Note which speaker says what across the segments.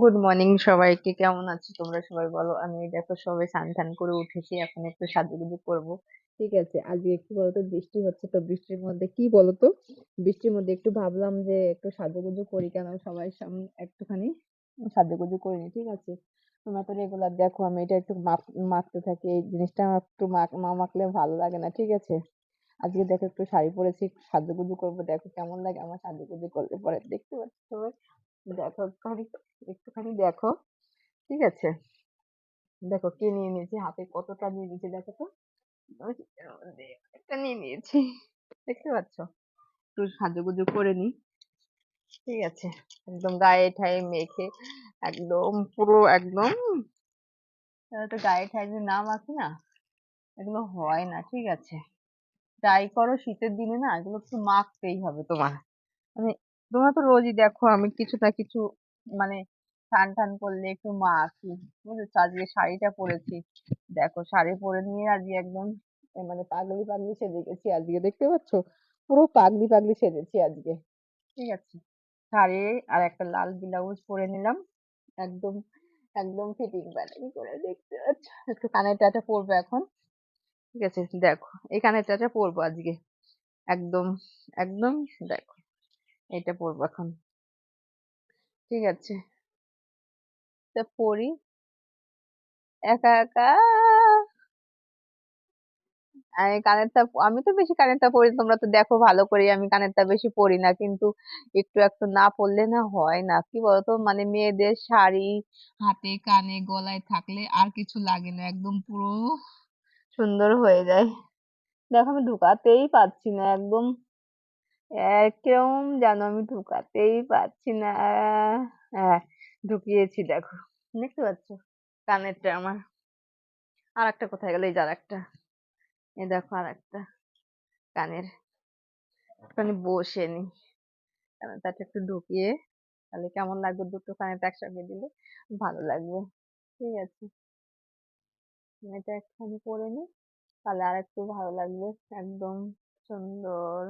Speaker 1: Good morning সবাইকে, কেমন আছো তোমরা সবাই বলো? আমি দেখো সবাই স্নান টান করে উঠেছি, এখন একটু সাজুগুজু করব। ঠিক আছে, আজকে একটু বলতো বৃষ্টি হচ্ছে তো বৃষ্টির মধ্যে কি বলতো? বৃষ্টির মধ্যে একটু ভাবলাম যে একটু সাজুগুজু করি কেন সবাই সামনে একটুখানি সাজুগুজু করে নি ঠিক আছে? তোমরা তো রেগুলার দেখো আমি এটা একটু মাখ মাখতে থাকি, এই জিনিসটা আমার একটু না মাখলে ভালো লাগে না, ঠিক আছে? আজকে দেখো একটু শাড়ি পরেছি সাজুগুজু করব, দেখো কেমন লাগে আমার সাজুগুজু করলে পরে দেখতে পাচ্ছ সবাই। দেখো, একটুখানি একটুখানি দেখো, ঠিক আছে? দেখো, কি নিয়ে নিয়েছি? হাতে কতটা নিয়ে নিয়েছি দেখো তো? একটা নিয়ে নিয়েছি, দেখতে পাচ্ছ? একটু সাজুগুজু করে নি ঠিক আছে? একদম গায়ে ঠায়ে মেখে, একদম পুরো, একদম তো গায়ে ঠায়ে যদি না মাখি না? এগুলো হয় না, ঠিক আছে? যাই করো, শীতের দিনে না এগুলো একটু মাখতেই হবে তোমার। মানে তোমরা তো রোজই দেখো আমি কিছু না কিছু মানে স্নান টান করলে একটু মা মাখি, বুঝেছ? আজকে শাড়িটা পরেছি। দেখো, শাড়ি পরে নিয়ে আজকে একদম মানে পাগলি পাগলি সেজে গেছি আজকে, দেখতে পাচ্ছ? পুরো পাগলি পাগলি সেজেছি আজকে। ঠিক আছে। শাড়ি আর একটা লাল ব্লাউজ পরে নিলাম। একদম একদম ফিটিং বানাই করে দেখতে পাচ্ছ? একটু কানের টাটা পরবো এখন। ঠিক আছে, দেখো, এই কানের টাটা পরবো আজকে। একদম একদম, দেখো। এটা পরবো এখন। ঠিক আছে। তা পরি একা একা? আমি কানেরটা আমি তো বেশি কানেরটা পড়ি। তোমরা তো দেখো ভালো করে আমি কানেরটা বেশি পড়ি না, কিন্তু একটু একটু না পরলে না হয় না। কি বলতো? মানে মেয়েদের শাড়ি, হাতে, কানে, গলায় থাকলে আর কিছু লাগে না, একদম পুরো সুন্দর হয়ে যায়। দেখো, আমি ঢুকাতেই পারছি না, একদম একদম যেন আমি ঢুকাতেই পারছি না। হ্যাঁ ঢুকিয়েছি দেখো। দেখতে পাচ্ছ? কানেরটা আমার। আর একটা কোথায় গেল? এই যে আর একটা এই দেখো আর একটা কানের। একটুখানি বসে নি। কানেরটা একটু ঢুকিয়ে তাহলে কেমন লাগবে? দুটো কানেরটা একসঙ্গে দিলে ভালো লাগবে। ঠিক আছে। এটা একটুখানি করে নি। তাহলে আর একটু ভালো লাগবে। একদম সুন্দর।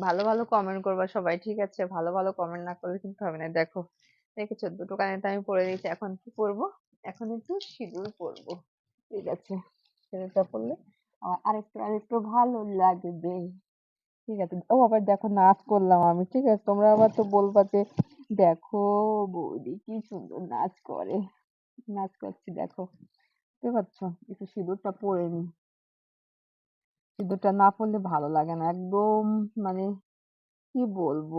Speaker 1: ভালো ভালো কমেন্ট করবা সবাই, ঠিক আছে? ভালো ভালো কমেন্ট না করলে কিন্তু হবে না। দেখো, দেখেছ? দুটো কানেরটা আমি পরে দিয়েছি। এখন কি করব এখন একটু সিঁদুর পরবো ঠিক আছে? সিঁদুরটা পরলে আমার আরেকটু আরেকটু ভালো লাগবে। ঠিক আছে? ও আবার দেখো নাচ করলাম আমি। ঠিক আছে? তোমরা আবার তো বলবা যে, দেখো, বৌদি কি সুন্দর নাচ করে। নাচ করছি, দেখো। বুঝতে পারছ? একটু সিঁদুরটা পরে নি। সিঁদুরটা না পড়লে ভালো লাগে না। একদম মানে কি বলব?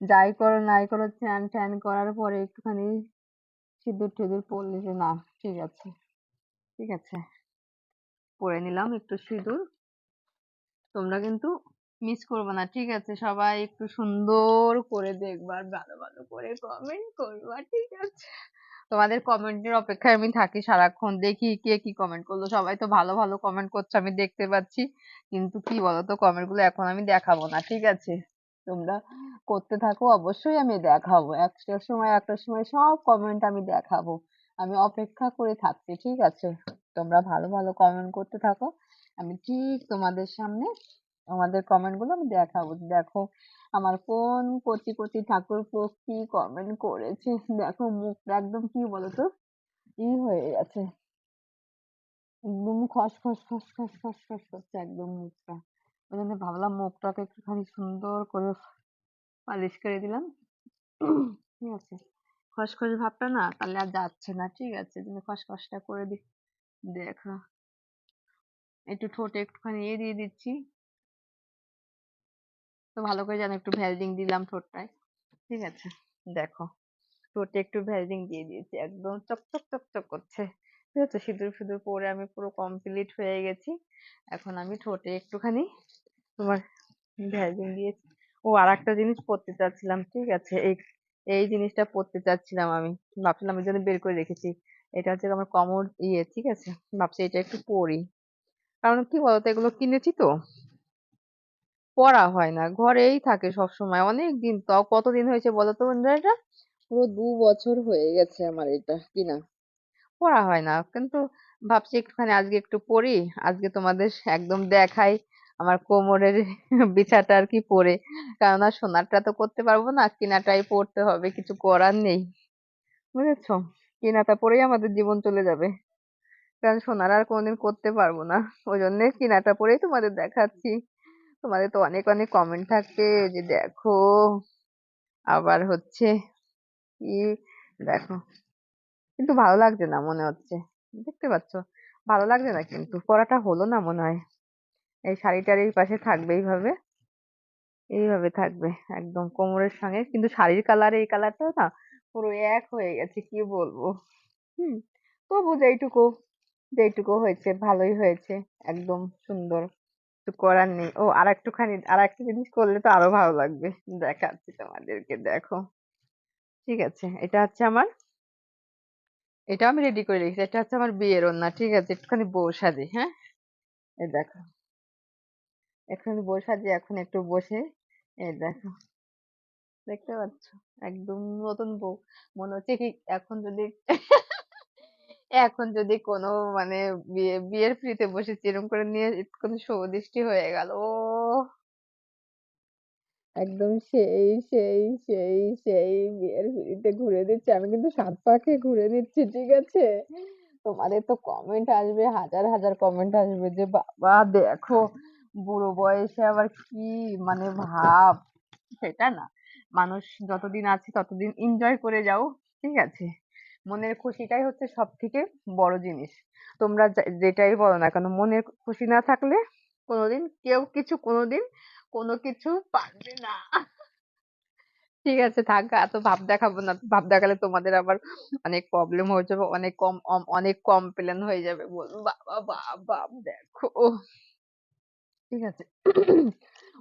Speaker 1: যাই করো নাই করো, স্নান ট্যান করার পরে একটুখানি সিঁদুর টিঁদুর পরলে যে না, ঠিক আছে ঠিক আছে। পরে নিলাম একটু সিঁদুর। তোমরা কিন্তু মিস করব না, ঠিক আছে? সবাই একটু সুন্দর করে দেখবার ভালো ভালো করে কমেন্ট করবা, ঠিক আছে? তোমাদের কমেন্টের অপেক্ষায় আমি থাকি সারাক্ষণ। দেখি কে কি কমেন্ট করল। সবাই তো ভালো ভালো কমেন্ট করছে, আমি দেখতে পাচ্ছি। কিন্তু কি বলতো কমেন্টগুলো এখন আমি দেখাবো না, ঠিক আছে? তোমরা করতে থাকো, অবশ্যই আমি দেখাবো। একটার সময় একটার সময় সব কমেন্ট আমি দেখাবো। আমি অপেক্ষা করে থাকছি, ঠিক আছে? তোমরা ভালো ভালো কমেন্ট করতে থাকো। আমি ঠিক তোমাদের সামনে আমাদের কমেন্টগুলো আমি দেখাবো। দেখো আমার কোন কচি কচি ঠাকুরপো কি কমেন্ট করেছে? দেখো মুখটা একদম কি বলতো? ই হয়ে গেছে। একদম খস খস খস খস খস খস করছে একদম মুখটা। ওই জন্য ভাবলাম মুখটাকে একটুখানি সুন্দর করে পালিশ করে দিলাম। ঠিক আছে। খসখস ভাবটা না তাহলে আর যাচ্ছে না। ঠিক আছে, তুমি খসখসটা করে দি। দেখো। একটু ঠোঁটে একটুখানি ইয়ে দিয়ে দিচ্ছি। তো ভালো করে যেন একটু ভ্যালডিং দিলাম ঠোঁটটায়। ঠিক আছে? দেখো, ঠোঁটে একটু ভ্যালডিং দিয়ে দিয়েছি, একদম চকচক চকচক করছে। ঠিক আছে? সিঁদুর ফিঁদুর পরে আমি পুরো কমপ্লিট হয়ে গেছি। এখন আমি ঠোঁটে একটুখানি তোমার ভ্যালডিং দিয়েছি। ও আর একটা জিনিস পরতে চাচ্ছিলাম, ঠিক আছে? এই এই জিনিসটা পরতে চাচ্ছিলাম আমি। ভাবছিলাম এই জন্য বের করে রেখেছি। এটা হচ্ছে আমার কমর ইয়ে ঠিক আছে? ভাবছি এটা একটু পরি। কারণ কি বলতো, এগুলো কিনেছি তো। পড়া হয় না ঘরেই থাকে সব সময় অনেক দিন তাও কতদিন হয়েছে বলো তো বন্ধুরা? এটা পুরো দু বছর হয়ে গেছে আমার এটা কিনা পড়া হয় না কিন্তু ভাবছি একটুখানি আজকে একটু পড়ি আজকে তোমাদের একদম দেখাই আমার কোমরের বিছাটা আর কি পরে কেননা সোনারটা তো করতে পারব না কেনাটাই পড়তে হবে কিছু করার নেই। বুঝেছ? কেনাটা পরেই আমাদের জীবন চলে যাবে। কারণ সোনার আর কোনোদিন করতে পারব না ওই জন্য কেনাটা পরেই তোমাদের দেখাচ্ছি। তোমাদের তো অনেক অনেক কমেন্ট থাকবে যে দেখো আবার হচ্ছে কি? দেখো। কিন্তু ভালো লাগছে না মনে হচ্ছে। দেখতে পাচ্ছ? ভালো লাগছে না কিন্তু। পরাটা হলো না মনে হয়। এই শাড়িটার এই পাশে থাকবে এইভাবে। এইভাবে থাকবে একদম কোমরের সঙ্গে। কিন্তু শাড়ির কালার এই কালারটা না পুরো এক হয়ে গেছে, কি বলব? হুম। তবু যেইটুকু যেইটুকু হয়েছে, ভালোই হয়েছে। একদম সুন্দর। কিছু করার নেই। ও আর একটুখানি আর একটা জিনিস করলে তো আরও ভালো লাগবে। দেখাচ্ছি তোমাদেরকে, দেখো। ঠিক আছে, এটা হচ্ছে আমার এটা আমি রেডি করে রেখেছি। এটা হচ্ছে আমার বিয়ের ওড়না। ঠিক আছে, একটুখানি বউ সাজি হ্যাঁ? এই দেখো। একটুখানি বউ সাজি এখন একটু বসে, এই দেখো। দেখতে পাচ্ছ? একদম নতুন বউ। মনে হচ্ছে কি এখন যদি এখন যদি কোনো মানে বিয়ে, বিয়ের পিড়িতে বসেছি এরকম করে নিয়ে একটুখানি শুভদৃষ্টি হয়ে গেল, ও। একদম সেই সেই সেই সেই বিয়ের পিড়িতে ঘুরে দিচ্ছে। আমি কিন্তু সাত পাকে ঘুরে দিচ্ছি, ঠিক আছে? তোমাদের তো কমেন্ট আসবে, হাজার হাজার কমেন্ট আসবে যে, বাবা, দেখো, বুড়ো বয়সে আবার কি মানে ভাব। সেটা না। মানুষ যতদিন আছে ততদিন এনজয় করে যাও, ঠিক আছে? মনের খুশিটাই হচ্ছে সব থেকে বড় জিনিস। তোমরা যেটাই বলো না কেন, মনের খুশি না থাকলে কোনোদিন, কেউ কিছু কোনোদিন কোনো কিছু পারবে না। ঠিক আছে, থাক, এত ভাব দেখাবো না। ভাব দেখালে তোমাদের আবার অনেক প্রবলেম হয়ে যাবে, অনেক কম অনেক কমপ্লেন হয়ে যাবে। বলব, বাবা বাবা দেখো। ঠিক আছে।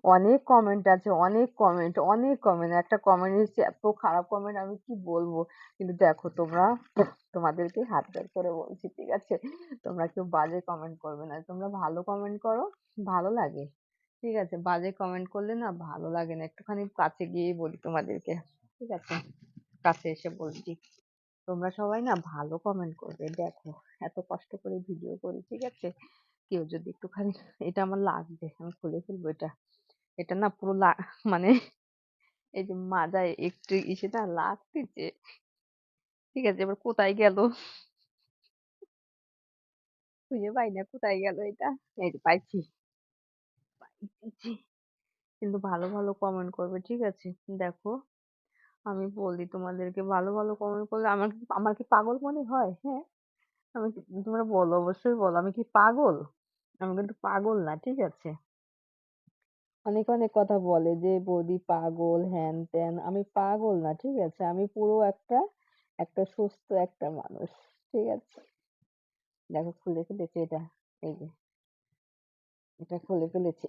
Speaker 1: অনেক কমেন্ট আছে, অনেক কমেন্ট অনেক কমেন্ট একটা কমেন্ট এসেছে, এত খারাপ কমেন্ট আমি কি বলব? কিন্তু দেখো তোমরা, তোমাদেরকে হাত জোড় করে বলছি, ঠিক আছে? তোমরা কেউ বাজে কমেন্ট করবে না, তোমরা ভালো কমেন্ট করো, ভালো লাগে, ঠিক আছে? বাজে কমেন্ট করলে না ভালো লাগে না, একটুখানি কাছে গিয়েই বলি তোমাদেরকে, ঠিক আছে? কাছে এসে বলছি, তোমরা সবাই না ভালো কমেন্ট করবে, দেখো, এত কষ্ট করে ভিডিও করি, ঠিক আছে? কেউ যদি একটুখানি, এটা আমার লাগবে, আমি খুলে ফেলব এটা। এটা না পুরো লা মানে এই যে মাজায় একটু ইসেটা লাগতেছে ঠিক আছে, এবার কোথায় গেল? খুঁজে পাই না কোথায় গেল এটা। এই যে পাইছি। পাইছি। কিন্তু ভালো ভালো কমেন্ট করবে, ঠিক আছে? দেখো, আমি বলি তোমাদেরকে ভালো ভালো কমেন্ট করলে আমার আমার কি পাগল মনে হয়? হ্যাঁ? আমি তোমরা বলো, অবশ্যই বলো। আমি কি পাগল? আমি কিন্তু পাগল না, ঠিক আছে? অনেক অনেক কথা বলে যে, বৌদি পাগল, হ্যান ত্যান। আমি পাগল না, ঠিক আছে? আমি পুরো একটা একটা সুস্থ একটা মানুষ, ঠিক আছে? দেখো, খুলে ফেলেছি এটা, এই যে। এটা খুলে ফেলেছে।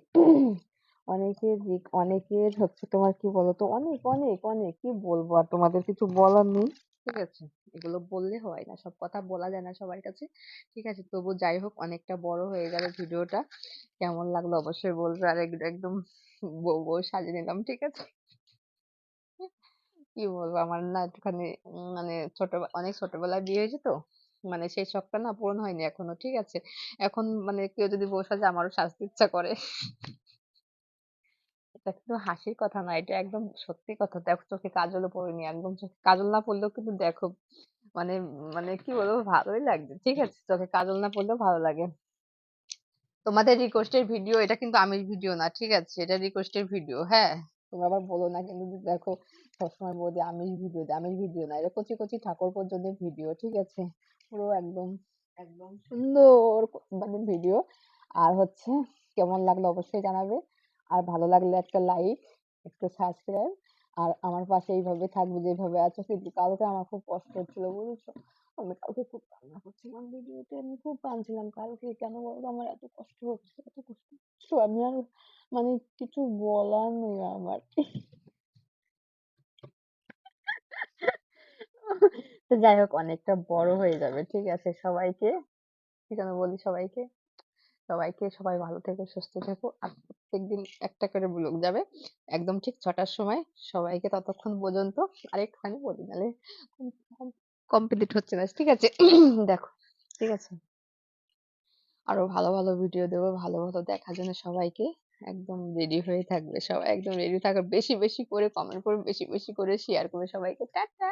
Speaker 1: অনেকের অনেকের হচ্ছে তোমার কি বলতো? অনেক অনেক অনেক, কি বলব? আর তোমাদের কিছু বলার নেই। ঠিক আছে? এগুলো বললে হয় না। সব কথা বলা যায় না সবার কাছে। ঠিক আছে? তবু যাই হোক, অনেকটা বড় হয়ে গেল ভিডিওটা। কেমন লাগল অবশ্যই বলবে। আর এক- একদম বউ বউ সাজিয়ে নিলাম, ঠিক আছে? কি বলব? আমার না একটুখানি মানে ছোট, অনেক ছোটবেলায় বিয়ে হয়েছে তো। মানে সেই শখটা না পূরণ হয়নি এখনও, ঠিক আছে? এখন মানে কেউ যদি বউ সাজে, আমারও সাজতে ইচ্ছা করে। এটা কিন্তু হাসির কথা না, এটা একদম সত্যি কথা। দেখো, চোখে কাজলও পড়িনি, একদম কাজল না পড়লেও কিন্তু দেখো মানে মানে কি বলব, ভালোই লাগছে। ঠিক আছে, চোখে কাজল না পড়লেও ভালো লাগে। তোমাদের রিকোয়েস্টের ভিডিও এটা কিন্তু আমিষ ভিডিও না, ঠিক আছে? এটা রিকোয়েস্টের ভিডিও হ্যাঁ? তোমরা আবার বলো না কিন্তু দেখো, সবসময় বলি আমিষ ভিডিও আমিষ ভিডিও না এটা কচি কচি ঠাকুর পর্যন্ত ভিডিও ঠিক আছে? পুরো একদম একদম সুন্দর মানে ভিডিও আর হচ্ছে, কেমন লাগল অবশ্যই জানাবে। আর ভালো লাগলে একটা লাইক, একটু সাবস্ক্রাইব আর আমার পাশে এইভাবে থাকবে যেভাবে আছো কিন্তু কালকে আমার খুব কষ্ট হচ্ছিল, বুঝেছ? আমি কালকে খুব কান্না করছিলাম ভিডিওতে, আমি খুব কাঁদছিলাম। কালকে কেন বলতো? আমার এত কষ্ট হচ্ছে, এত কষ্ট হচ্ছে। আমি আর মানে কিছু বলার নেই আমার। তো যাই হোক, অনেকটা বড় হয়ে যাবে, ঠিক আছে? সবাইকে, কি যেন বলি সবাইকে? সবাইকে সবাই ভালো থেকো সুস্থ থেকো আর প্রত্যেকদিন একটা করে ব্লগ যাবে একদম ঠিক ছটার সময় সবাইকে ততক্ষণ পর্যন্ত আরেকটুখানি বলি নাহলে কমপ্লিট হচ্ছে না ঠিক আছে দেখো ঠিক আছে আরও ভালো, ভালো ভিডিও দেব। ভালো, ভালো দেখার জন্য সবাইকে একদম রেডি হয়ে থাকবে। সবাই একদম রেডি থাকো। বেশি, বেশি করে কমেন্ট করবে, বেশি, বেশি করে শেয়ার করবে সবাইকে। টাটা।